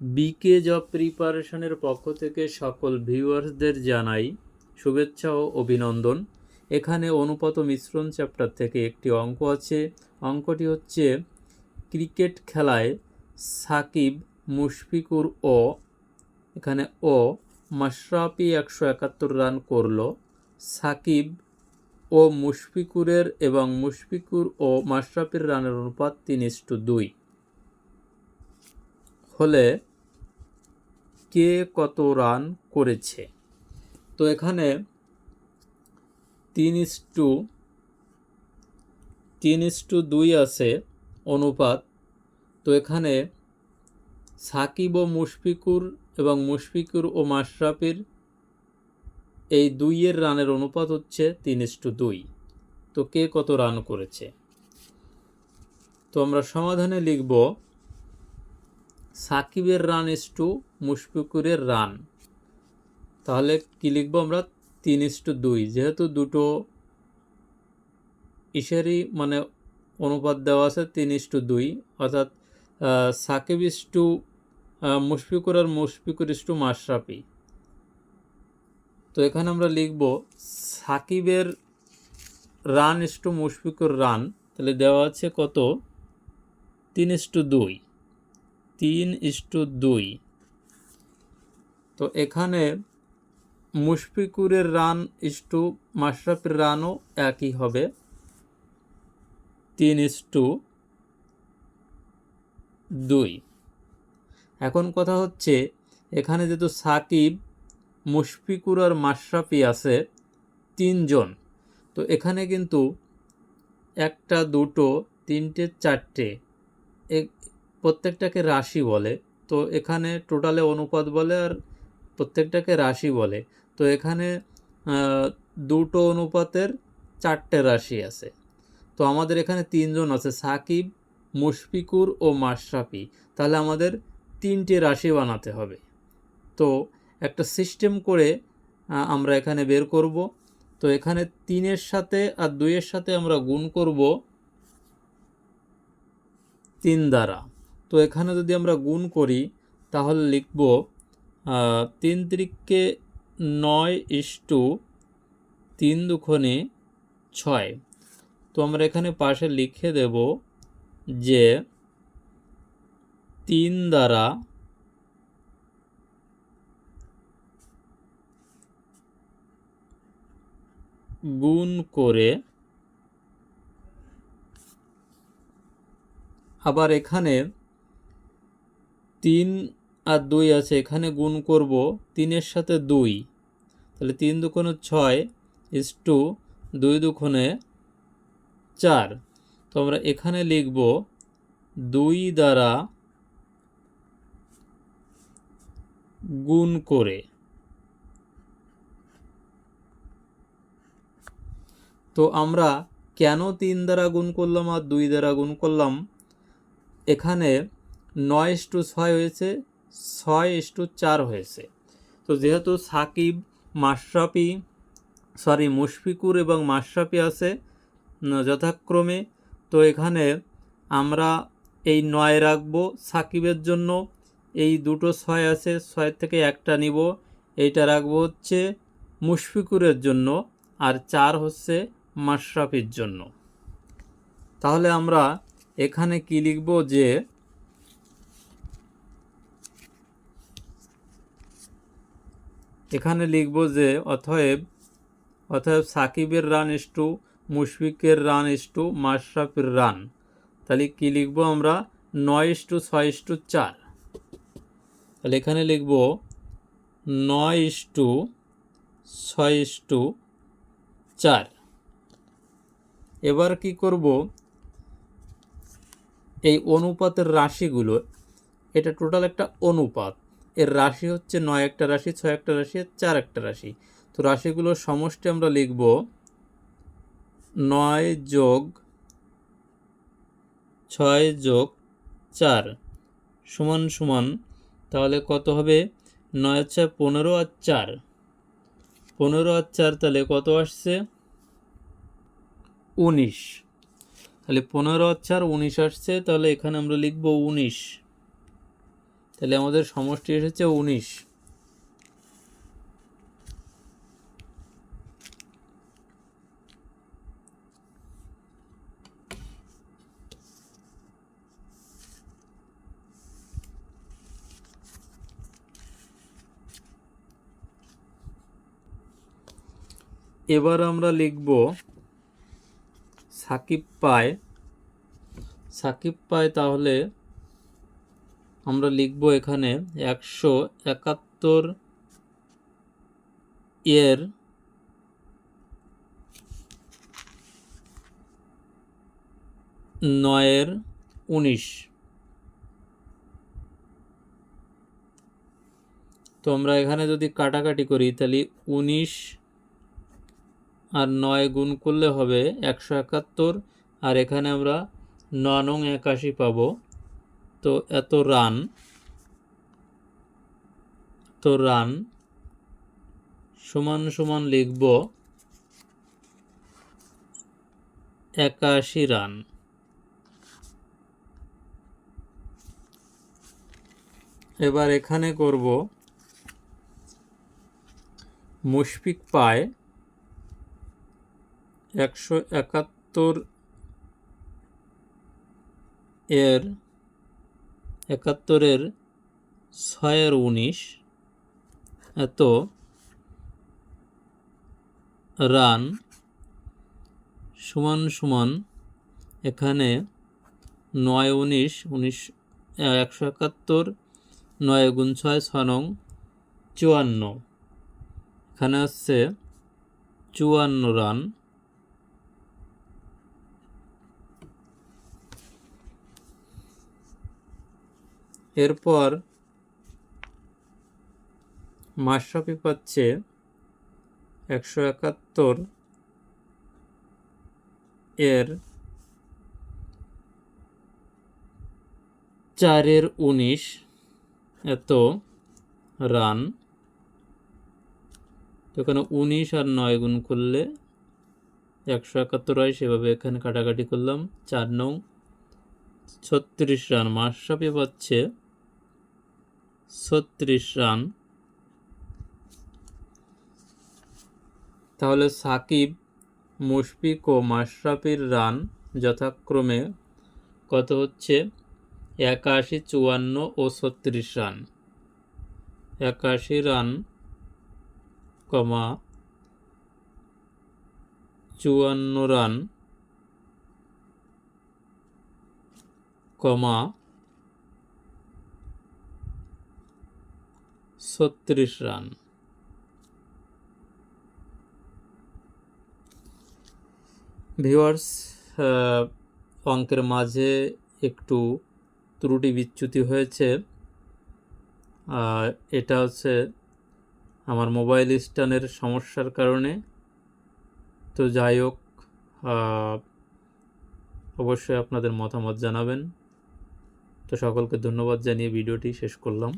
বিকে job প্রিপারেশনের পক্ষ থেকে সকল ভিউয়ার্সদের জানাই শুভেচ্ছা ও অভিনন্দন। এখানে অনুপাত মিশ্রণ চ্যাপ্টার থেকে একটি অঙ্ক আছে। অঙ্কটি হচ্ছে ক্রিকেট খেলায় সাকিব, মুশফিকুর ও, এখানে ও, মাশরাফি একশো একাত্তর রান করল। সাকিব ও মুশফিকুরের এবং মুশফিকুর ও মাশরাফির রানের অনুপাত তিন ইস্টু দুই। হলে কে কত রান করেছে? তো এখানে তিন ইস ইস্টু তিন ইস্টু দুই আছে অনুপাত। তো এখানে সাকিব ও মুশফিকুর এবং মুশফিকুর ও মাশরাফির এই দুইয়ের রানের অনুপাত হচ্ছে তিন ইস্টু দুই। তো কে কত রান করেছে? তো আমরা সমাধানে লিখব সাকিবের রান ইস টু মুশফিকুরের রান। তাহলে কি লিখব আমরা? তিন ইস টু দুই। যেহেতু দুটো ইসেরই মানে অনুপাত দেওয়া আছে, তিন ইস টু দুই। অর্থাৎ সাকিব ইস টু মুশফিকুর আর মুশফিকুর ইস টু মাশরাফি। তো এখানে আমরা লিখব, সাকিবের run is to Mushfiqur run. তাহলে দেওয়া আছে কত? তিন ইস টু দুই। তিন ইস টু দুই। তো এখানে মুশফিকুরের রান ইস টু মাশরাফির রানও একই হবে। তিন ইস টু দুই। এখন কথা হচ্ছে, এখানে যেহেতু সাকিব, মুশফিকুর আর মাশরাফি আছে তিনজন, তো এখানে কিন্তু একটা, দুটো, তিনটে, চারটে প্রত্যেকটাকে রাশি বলে। তো এখানে টোটালে অনুপাত বলে আর প্রত্যেকটাকে রাশি বলে। তো এখানে দুটো অনুপাতের চারটে রাশি আছে। তো আমাদের এখানে তিনজন আছে, সাকিব, মুশফিকুর ও মাশরাফি। তাহলে আমাদের তিনটে রাশি বানাতে হবে। তো একটা সিস্টেম করে আমরা এখানে বের করব। তো এখানে তিনের সাথে আর দুইয়ের সাথে আমরা গুণ করব তিন দ্বারা। তো এখানে যদি আমরা গুণ করি, তাহলে লিখব তিন তিরিককে নয় ইস্টু তিন দুখনে ছয়। তো আমরা এখানে পাশে লিখে দেব যে তিন দ্বারা গুণ করে আবার এখানে তিন আর দুই আছে, এখানে গুণ করব তিনের সাথে দুই। তাহলে তিন দুকোণে ছয় ইস টু দুই দুকোণে চার। তো আমরা এখানে লিখব দুই দ্বারা গুণ করে। তো আমরা কেন তিন দ্বারা গুণ করলাম আর দুই দ্বারা গুণ করলাম? এখানে নয় ইস্টু ছয় হয়েছে, ছয় ইস্টু চার হয়েছে। তো যেহেতু সাকিব, মাশরাফি সরি মুশফিকুর এবং মাশরাফি আছে যথাক্রমে, তো এখানে আমরা এই নয় রাখব সাকিবের জন্য। এই দুটো ছয় আছে, ছয় থেকে একটা নিব। এইটা রাখব হচ্ছে মুশফিকুরের জন্য আর চার হচ্ছে মাশরাফির জন্য। তাহলে আমরা এখানে কি লিখব যে এখানে লিখব যে, অতএব অতএব সাকিবের রান ইস টু মুশফিকের রান ইস টু মাশরাফির রান। তাহলে কি লিখব আমরা? নয় ইস টু ছয় ইস টু চার। তাহলে এখানে লিখব, নয় ইস টু ছয় ইস টু চার। এবার কি করব? এই অনুপাতের রাশিগুলো, এটা টোটাল একটা অনুপাত। এর রাশি হচ্ছে নয় একটা রাশি, ছয় একটা রাশি চার একটা রাশি। তো রাশিগুলোর সমষ্টি আমরা লিখব নয় যোগ ছয় যোগ চার সমান সমান, তাহলে কত হবে? নয় ছয় পনেরো আর চার। পনেরো আর চার তাহলে কত আসছে? উনিশ। তাহলে পনেরো আর চার উনিশ আসছে, তাহলে এখানে আমরা লিখব উনিশ। তাহলে আমাদের সমষ্টি এসেছে উনিশ। এবার আমরা লিখব সাকিব পায়। সাকিব পায় তাহলে আমরা লিখব এখানে একশো একাত্তর এর নয়ের উনিশ। তো আমরা এখানে যদি কাটাকাটি করি, তাহলে উনিশ আর নয় গুণ করলে হবে একশো একাত্তর, আর এখানে আমরা ন নং একাশি পাবো। তো এত রান তো রান, সমান সমান লিখব একাশি রান। এবার এখানে করব মুশফিক পায় একশো একাত্তর এর একাত্তরের ছয়ের উনিশ, এত রান সমান সমান এখানে নয় উনিশ উনিশ একশো একাত্তর, নয় গুণ ছয় ছ নং চুয়ান্ন। এখানে হচ্ছে চুয়ান্ন রান। এরপর মাশরাফি পাচ্ছে একশো একাত্তর এর চারের উনিশ এত রান। তো এখানে উনিশ আর নয় গুণ করলে একশো একাত্তর হয়, সেভাবে এখানে কাটাকাটি করলাম। চার নং, ছত্রিশ রান। মাশরাফি পাচ্ছে ছত্রিশ রান। তাহলে সাকিব, মুশফিক ও মাশরাফির রান যথাক্রমে কত হচ্ছে? একাশি, চুয়ান্ন ও ছত্রিশ রান। একাশি রান কমা চুয়ান্ন রান কমা ছত্রিশ রান। ভিউয়ার্স অঙ্কের মাঝে একটু ত্রুটি বিচ্যুতি হয়েছে। এটা হচ্ছে আমার মোবাইল স্ট্যান্ডের সমস্যার কারণে। তো যাই হোক অবশ্যই আপনাদের মতামত জানাবেন। তো সকলকে ধন্যবাদ জানিয়ে ভিডিওটি শেষ করলাম।